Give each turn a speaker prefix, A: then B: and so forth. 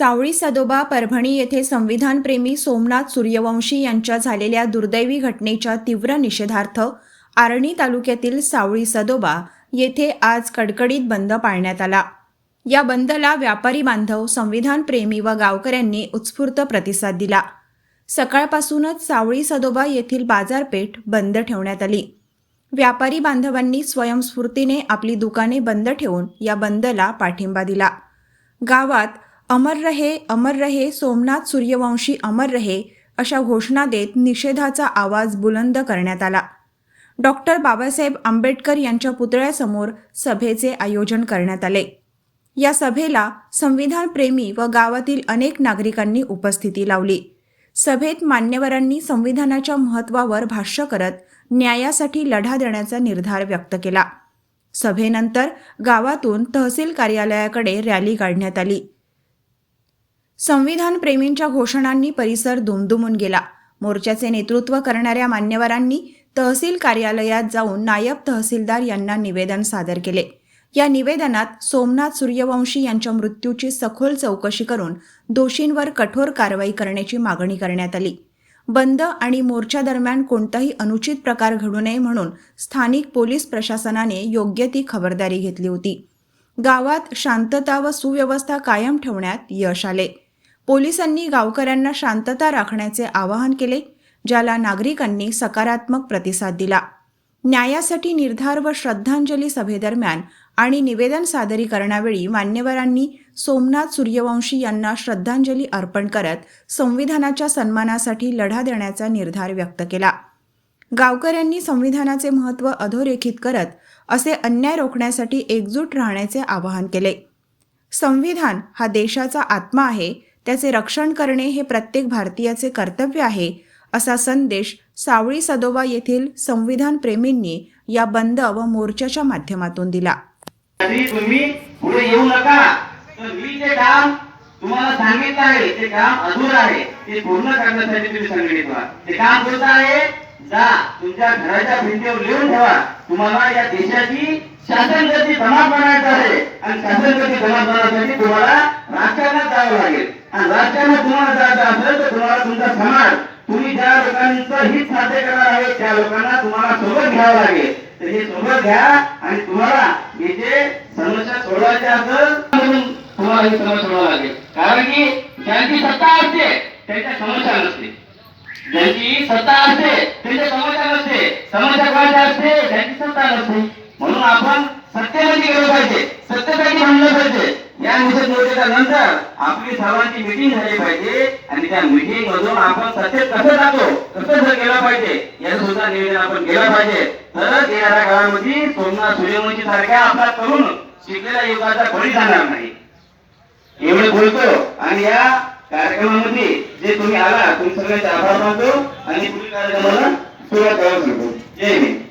A: सावळी सदोबा परभणी येथे संविधानप्रेमी सोमनाथ सूर्यवंशी यांच्या झालेल्या दुर्दैवी घटनेच्या तीव्र निषेधार्थ आर्णी तालुक्यातील सावळी सदोबा येथे आज कडकडीत बंद पाळण्यात आला. या बंदला व्यापारी बांधव संविधानप्रेमी व गावकऱ्यांनी उत्स्फूर्त प्रतिसाद दिला. सकाळपासूनच सावळी सदोबा येथील बाजारपेठ बंद ठेवण्यात आली. व्यापारी बांधवांनी स्वयंस्फूर्तीने आपली दुकाने बंद ठेवून या बंदला पाठिंबा दिला. गावात अमर रहे अमर रहे सोमनाथ सूर्यवंशी अमर रहे अशा घोषणा देत निषेधाचा आवाज बुलंद करण्यात आला. डॉक्टर बाबासाहेब आंबेडकर यांच्या पुतळ्यासमोर सभेचे आयोजन करण्यात आले. या सभेला संविधानप्रेमी व गावातील अनेक नागरिकांनी उपस्थिती लावली. सभेत मान्यवरांनी संविधानाच्या महत्त्वावर भाष्य करत न्यायासाठी लढा देण्याचा निर्धार व्यक्त केला. सभेनंतर गावातून तहसील कार्यालयाकडे रॅली काढण्यात आली. संविधानप्रेमींच्या घोषणांनी परिसर दुमदुमून गेला. मोर्चाचे नेतृत्व करणाऱ्या मान्यवरांनी तहसील कार्यालयात जाऊन नायब तहसीलदार यांना निवेदन सादर केले. या निवेदनात सोमनाथ सूर्यवंशी यांच्या मृत्यूची सखोल चौकशी करून दोषींवर कठोर कारवाई करण्याची मागणी करण्यात आली. बंद आणि मोर्चा दरम्यान कोणताही अनुचित प्रकार घडू नये म्हणून स्थानिक पोलीस प्रशासनाने योग्य ती खबरदारी घेतली होती. गावात शांतता व सुव्यवस्था कायम ठेवण्यात यश आले. पोलिसांनी गावकऱ्यांना शांतता राखण्याचे आवाहन केले ज्याला नागरिकांनी सकारात्मक प्रतिसाद दिला. न्यायासाठी निर्धार व श्रद्धांजली सभेदरम्यान आणि निवेदन सादरीकरणावेळी मान्यवरांनी सोमनाथ सूर्यवंशी यांना श्रद्धांजली अर्पण करत संविधानाच्या सन्मानासाठी लढा देण्याचा निर्धार व्यक्त केला. गावकऱ्यांनी संविधानाचे महत्त्व अधोरेखित करत असे अन्याय रोखण्यासाठी एकजूट राहण्याचे आवाहन केले. संविधान हा देशाचा आत्मा आहे त्याचे रक्षण करणे हे प्रत्येक भारतीयाचे कर्तव्य आहे असा संदेश सावळी सदोबा येथील संविधान प्रेमींनी या बंद व मोर्चाच्या माध्यमातून दिला.
B: तुम्ही पुढे येऊ नका तर मी जे काम तुम्हाला सांगितलं आहे ते काम अधूर आहे ते पूर्ण करण्यासाठी तुम्ही संघटित व्हा. ते काम कोणतं आहे? जा तुमच्या घराच्या भिंतीवर लिहून ठेवा. तुम्हाला या देशाची शासन गती जमात बनायचं आहे. आणि शासन गती जमात करण्यासाठी तुम्हाला राजकारणात जावं लागेल. आणि तुम्हाला जायचं असेल तर तुम्हाला तुमचा समाज तुम्ही ज्या लोकांचं हित साध्य करणार आहे त्या लोकांना तुम्हाला सोबत घ्यावं लागेल. तर हे सोबत घ्या आणि तुम्हाला हे जे समस्या सोडवायच्या असेल म्हणून तुम्हाला ही समस्या सोडवावी लागेल. कारण की ज्यांची सत्ता असते त्यांच्या समस्या नसते. ज्यांची सत्ता असते त्यांच्या समस्या नसते. समस्या कोणाच्या असते? ज्यांची सत्ता नसते. म्हणून आपण सत्तेमध्ये म्हणजे गेलो पाहिजे. सत्तेसाठी म्हणलं पाहिजे. या निषेध मोर्चाच्या नंतर आपली सर्वांची मिटिंग झाली पाहिजे आणि त्या मिटिंग मधून आपण सत्तेत कसं जातो कसं जर गेला पाहिजे याचं सुद्धा निवेदन आपण केलं पाहिजे. तर येणाऱ्या काळामध्ये सोमनाथ सूर्यवंशी सारख्या आपला तरुण शिकलेल्या युगाचा बळी जाणार नाही. एवढे बोलतो आणि या कार्यक्रमामध्ये जे तुम्ही आला तुम्ही सगळ्यांचे आभार मानतो आणि पुढील कार्यक्रमाला सुरुवात करायला सांगतो. जय हिंद.